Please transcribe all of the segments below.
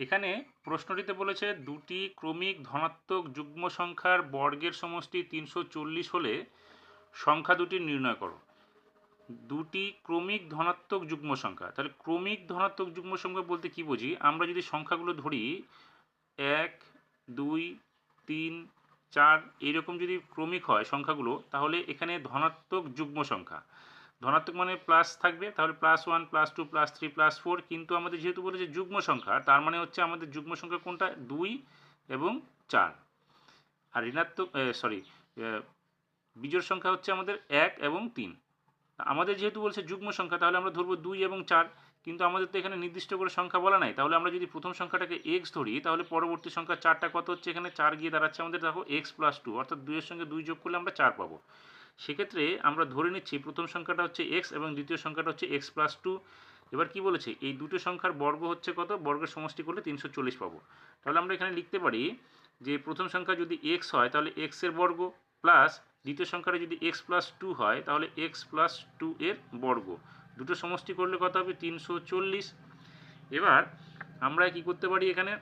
এখানে প্রশ্নটিতে বলেছে, দুটি ক্রমিক ধনাত্মক যুগ্ম সংখ্যার বর্গের সমষ্টি তিনশো চল্লিশ হলে সংখ্যা দুটি নির্ণয় করো। দুটি ক্রমিক ধনাত্মক যুগ্ম সংখ্যা। তাহলে ক্রমিক ধনাত্মক যুগ্ম সংখ্যা বলতে কি বুঝি? আমরা যদি সংখ্যাগুলো ধরি, এক, দুই, তিন, চার এইরকম যদি ক্রমিক হয় সংখ্যাগুলো, তাহলে এখানে ধনাত্মক যুগ্ম সংখ্যা। ধনাত্মক মানে প্লাস থাকবে, তাহলে plus one plus two plus three plus four কিন্তু আমাদের যেহেতু বলেছে যুগ্ম সংখ্যা, তার মানে হচ্ছে আমাদের যুগ্ম সংখ্যা কোনটা? দুই এবং চার। আর ঋণাত্মক সরি বিজোড় সংখ্যা হচ্ছে আমাদের এক এবং তিন। আমাদের যেহেতু বলছে যুগ্ম সংখ্যা, তাহলে আমরা ধরবো দুই এবং চার, কিন্তু আমাদের তো এখানে নির্দিষ্ট করে সংখ্যা বলা নাই। তাহলে আমরা যদি প্রথম সংখ্যাটাকে এক্স ধরি, তাহলে পরবর্তী সংখ্যা চারটা কত হচ্ছে এখানে? চার গিয়ে দাঁড়াচ্ছে আমাদের দেখো এক্স প্লাস টু অর্থাৎ দুইয়ের সঙ্গে দুই যোগ করলে আমরা চার পাবো। সেক্ষেত্রে আমরা ধরে নিচ্ছি প্রথম সংখ্যাটা হচ্ছে এক্স এবং দ্বিতীয় সংখ্যাটা হচ্ছে এক্স প্লাস টু এবার কি বলেছে? এই দুটো সংখ্যার বর্গ হচ্ছে কত? বর্গের সমষ্টি করলে তিনশো চল্লিশ পাবো। তাহলে আমরা এখানে লিখতে পারি যে প্রথম সংখ্যা যদি এক্স হয়, তাহলে এক্সের বর্গ প্লাস দ্বিতীয় সংখ্যাটা যদি এক্স প্লাস টু হয়, তাহলে এক্স প্লাস টু এর বর্গ। দুটো সমষ্টি করলে কত হবে? তিনশো চল্লিশ। এবার আমরা কি করতে পারি এখানে?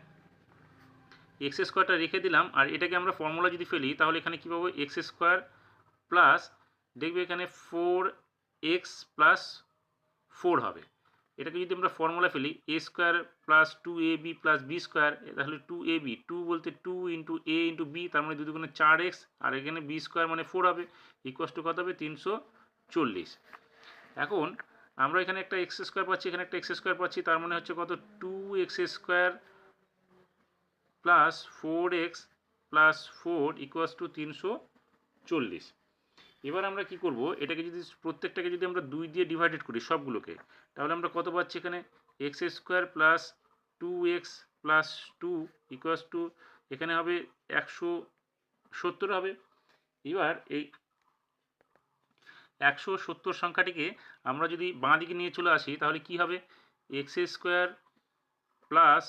এক্স স্কোয়ারটা রেখে দিলাম, আর এটাকে আমরা ফর্মুলা যদি ফেলি, তাহলে এখানে কী পাবো? এক্স স্কোয়ার প্লাস দেখবে এখানে ফোর এক্স প্লাস ফোর হবে। এটাকে যদি আমরা ফর্মুলা ফেলি A square plus two A B plus B square তাহলে টু এ বি টু বলতে two into A into B তার মানে দুটো চার এক্স আর এখানে বি স্কোয়ার মানে ফোর হবে ইকুয়াস টু কত হবে? তিনশো চল্লিশ। এখন আমরা এখানে একটা এক্স স্কোয়ার পাচ্ছি, এখানে একটা এক্স স্কোয়ার পাচ্ছি, তার মানে হচ্ছে কত? Two x square plus four x plus four equals to তিনশো চল্লিশ। এবার আমরা কি করব? এটাকে যদি প্রত্যেকটাকে যদি আমরা দুই দিয়ে ডিভাইডেড করি সবগুলোকে, তাহলে আমরা কত পাচ্ছি এখানে? X square plus two x plus two equals to এখানে হবে একশো সত্তর হবে। এবার এই একশো সত্তর সংখ্যাটিকে আমরা যদি বাঁ দিকে নিয়ে চলে আসি, তাহলে কি হবে? X square plus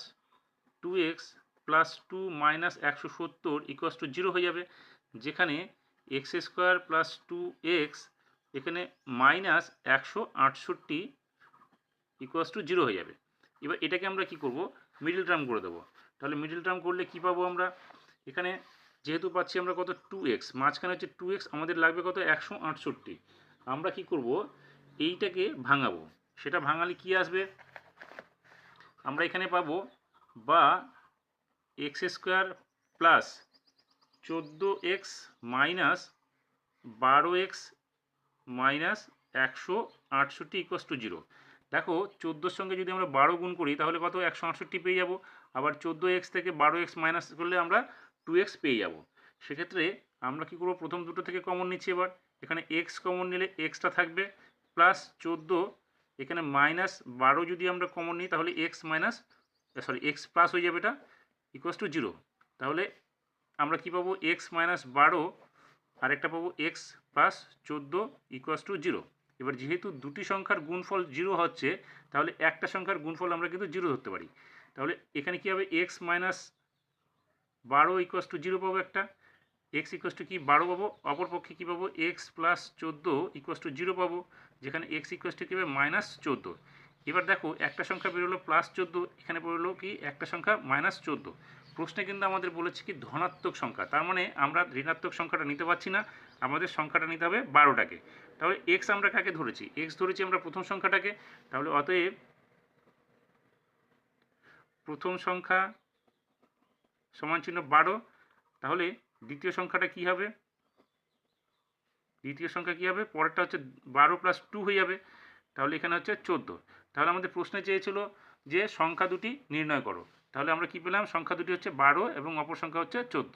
two x plus two minus একশো সত্তর ইকুয়াস টু জিরো হয়ে যাবে, যেখানে x square plus two x এখানে মাইনাস একশো আটষট্টি ইকুয়াস টু জিরো হয়ে যাবে। এবার এটাকে আমরা কি করব? মিডিল টার্ম করে দেবো। তাহলে মিডিল টার্ম করলে কি পাবো আমরা? এখানে যেহেতু পাচ্ছি আমরা কত? টু এক্স মাঝখানে হচ্ছে টু এক্স আমাদের লাগবে কত? একশো আটষট্টি। আমরা কি করব? এইটাকে ভাঙাবো। সেটা ভাঙালে কি আসবে? আমরা এখানে পাবো বা এক্স স্কোয়ার প্লাস চোদ্দ এক্স মাইনাস বারো এক্স মাইনাস একশো আটষট্টি ইকোয়াস টু জিরো দেখো, চোদ্দোর সঙ্গে যদি আমরা বারো গুণ করি, তাহলে কত? একশো আটষট্টি পেয়ে যাব। আবার চোদ্দ এক্স থেকে বারো এক্স মাইনাস করলে আমরা টু এক্স পেয়ে যাব। সেক্ষেত্রে আমরা কী করব? প্রথম দুটো থেকে কমন নিচ্ছি এবার। এখানে এক্স কমন নিলে এক্সটা থাকবে। প্লাস চোদ্দ, এখানে মাইনাস বারো যদি আমরা কমন নিই, তাহলে x minus sorry x plus হয়ে যাবে এটা ইকুয়াস টু জিরো তাহলে আমরা কি পাবো? এক্স মাইনাস বারো, আরেকটা পাবো এক্স প্লাস চোদ্দ ইকুয়াস টু জিরো এবার যেহেতু দুটি সংখ্যার গুণফল জিরো হচ্ছে, তাহলে একটা সংখ্যার গুণফল আমরা কিন্তু জিরো ধরতে পারি। তাহলে এখানে কী হবে? এক্স মাইনাস বারো ইকুয়াস টু জিরো পাবো একটা। এক্স ইকুয়াস টু কি? বারো পাবো। অপরপক্ষে কী পাবো? এক্স প্লাস চোদ্দ ইকুয়াস টু জিরো পাবো, যেখানে এক্স ইকুয়াস টু কী হবে? মাইনাস চোদ্দ। এবার দেখো, একটা সংখ্যা বেরোলো প্লাস চোদ্দ, এখানে বেরোলো কি? একটা সংখ্যা মাইনাস চোদ্দ। প্রশ্নে কিন্তু আমাদের বলেছে কি ধনাত্মক সংখ্যা। তার মানে আমরা ঋণাত্মক সংখ্যাটা নিতে পারছি না, আমাদের সংখ্যাটা নিতে হবে বারোটাকে। তাহলে এক্স আমরা কাকে ধরেছি? এক্স ধরেছি আমরা প্রথম সংখ্যাটাকে। তাহলে অতএব প্রথম সংখ্যা সমান চিহ্ন বারো। তাহলে দ্বিতীয় সংখ্যাটা কি হবে? দ্বিতীয় সংখ্যা কী হবে? পরেরটা হচ্ছে বারো প্লাস টু হয়ে যাবে। তাহলে এখানে হচ্ছে চোদ্দ। তাহলে আমাদের প্রশ্নে চেয়েছিল যে সংখ্যা দুটি নির্ণয় করো। তাহলে আমরা কি পেলাম? সংখ্যা দুটি হচ্ছে বারো এবং অপর সংখ্যা হচ্ছে চোদ্দ।